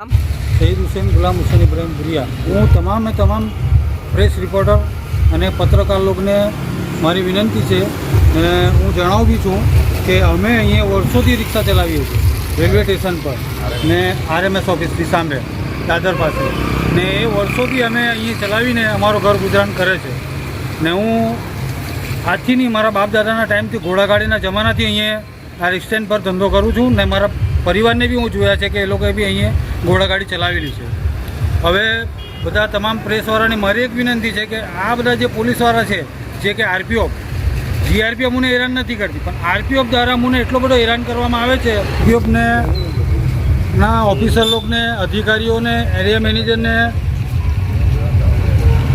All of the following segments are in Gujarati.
શહીદ હુસેન, ગુલામ હુસેન ઇબ્રાહીમ ભુરિયા. હું તમામે તમામ પ્રેસ રિપોર્ટર અને પત્રકાર લોકોને મારી વિનંતી છે હું જણાવું બી છું કે અમે અહીંયા વર્ષોથી રિક્ષા ચલાવીએ છીએ, રેલવે સ્ટેશન પર ને આરએમએસ ઓફિસની સામે, દાદર પાસે. ને એ વર્ષોથી અમે અહીંયા ચલાવીને અમારો ઘર ગુજરાન કરે છે. ને હું આજથી નહીં, મારા બાપ દાદાના ટાઈમથી ઘોડાગાડીના જમાનાથી અહીંયા આ સ્ટેન્ડ પર ધંધો કરું છું ને મારા પરિવારને બી હું જોયા છે કે એ લોકોએ બી અહીંયા ઘોડાગાડી ચલાવેલી છે. હવે બધા તમામ પ્રેસવાળાને મારી એક વિનંતી છે કે આ બધા જે પોલીસવાળા છે, જે કે આરપીઓ જીઆરપીએફ મને હેરાન નથી કરતી, પણ આરપીએફ દ્વારા મને એટલો બધો હેરાન કરવામાં આવે છે આરપીએફને ના ઓફિસર લોકોને, અધિકારીઓને, એરિયા મેનેજરને,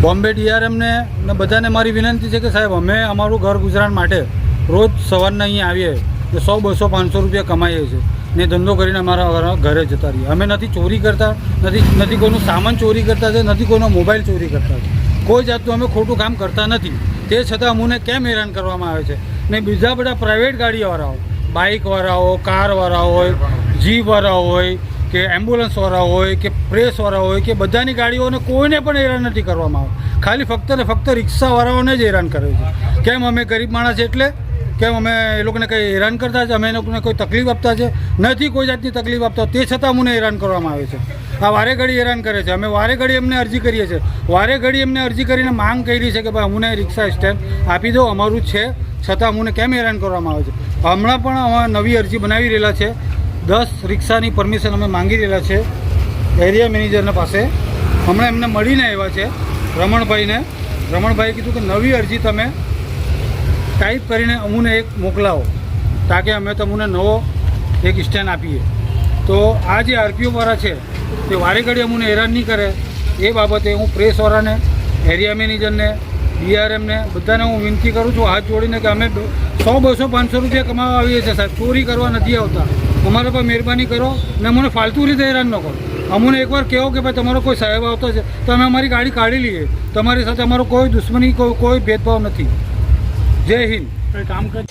બોમ્બે ડીઆરએમને, ને બધાને મારી વિનંતી છે કે સાહેબ, અમે અમારું ઘર ગુજરાન માટે રોજ સવારના અહીંયા આવીએ, તો સો બસો પાંચસો રૂપિયા કમાઈએ છીએ. ને ધંધો કરીને અમારા ઘરે જતા રહીએ. અમે નથી ચોરી કરતા, નથી નથી કોઈનું સામાન ચોરી કરતા છે, નથી કોઈનો મોબાઈલ ચોરી કરતા છે. કોઈ જાતનું અમે ખોટું કામ કરતા નથી. તે છતાં અમને કેમ હેરાન કરવામાં આવે છે? ને બીજા બધા પ્રાઇવેટ ગાડીવાળાઓ બાઇકવાળાઓ કારવાળા હોય જીપવાળા હોય કે એમ્બ્યુલન્સવાળા હોય, કે પ્રેસવાળા હોય, કે બધાની ગાડીઓને કોઈને પણ હેરાન નથી કરવામાં આવે ખાલી ફક્ત ને ફક્ત રિક્ષાવાળાઓને જ હેરાન કરે છે. કેમ? અમે ગરીબ માણસ એટલે કેમ અમે એ લોકોને કંઈ હેરાન કરતા છે? અમે એ લોકોને કોઈ તકલીફ આપતા છે? નથી કોઈ જાતની તકલીફ આપતા. તે છતાં અમને હેરાન કરવામાં આવે છે. આ વારે ઘડી હેરાન કરે છે. અમે વારે ઘડી એમને અરજી કરીએ છીએ. વારે ઘડી એમને અરજી કરીને માંગ કરી છે કે ભાઈ અમને રિક્ષા સ્ટેન્ડ આપી દો, અમારું છે. છતાં અમને કેમ હેરાન કરવામાં આવે છે? હમણાં પણ અમે નવી અરજી બનાવી રહેલા છે. દસ રિક્ષાની પરમિશન અમે માંગી રહેલા છે. એરિયા મેનેજરના પાસે. હમણાં એમને મળીને આવ્યા છે રમણભાઈને. રમણભાઈએ કીધું કે નવી અરજી તમે ટાઈપ કરીને અમને એક મોકલાવો, તાકે અમે તમને નવો એક સ્ટેન્ડ આપીએ. તો આ જે આરપીઓવાળા છે, તે વારે ઘડી અમને હેરાન નહીં કરે. એ બાબતે હું પ્રેસવાળાને એરિયા મેનેજરને, ડીઆરએમને બધાને હું વિનંતી કરું છું, હાથ જોડીને કે અમે સો બસો પાંચસો રૂપિયા કમાવા આવીએ છીએ સાહેબ. ચોરી કરવા નથી આવતા. અમારા પર મહેરબાની કરો ને અમને ફાલતુ રીતે હેરાન ન કરો. અમને એકવાર કહો કે ભાઈ તમારો કોઈ સાહેબ આવતો છે, તો અમે અમારી ગાડી કાઢી લઈએ. તમારી સાથે અમારો કોઈ દુશ્મની, કોઈ કોઈ ભેદભાવ નથી. જય હિન્દ. કામ કર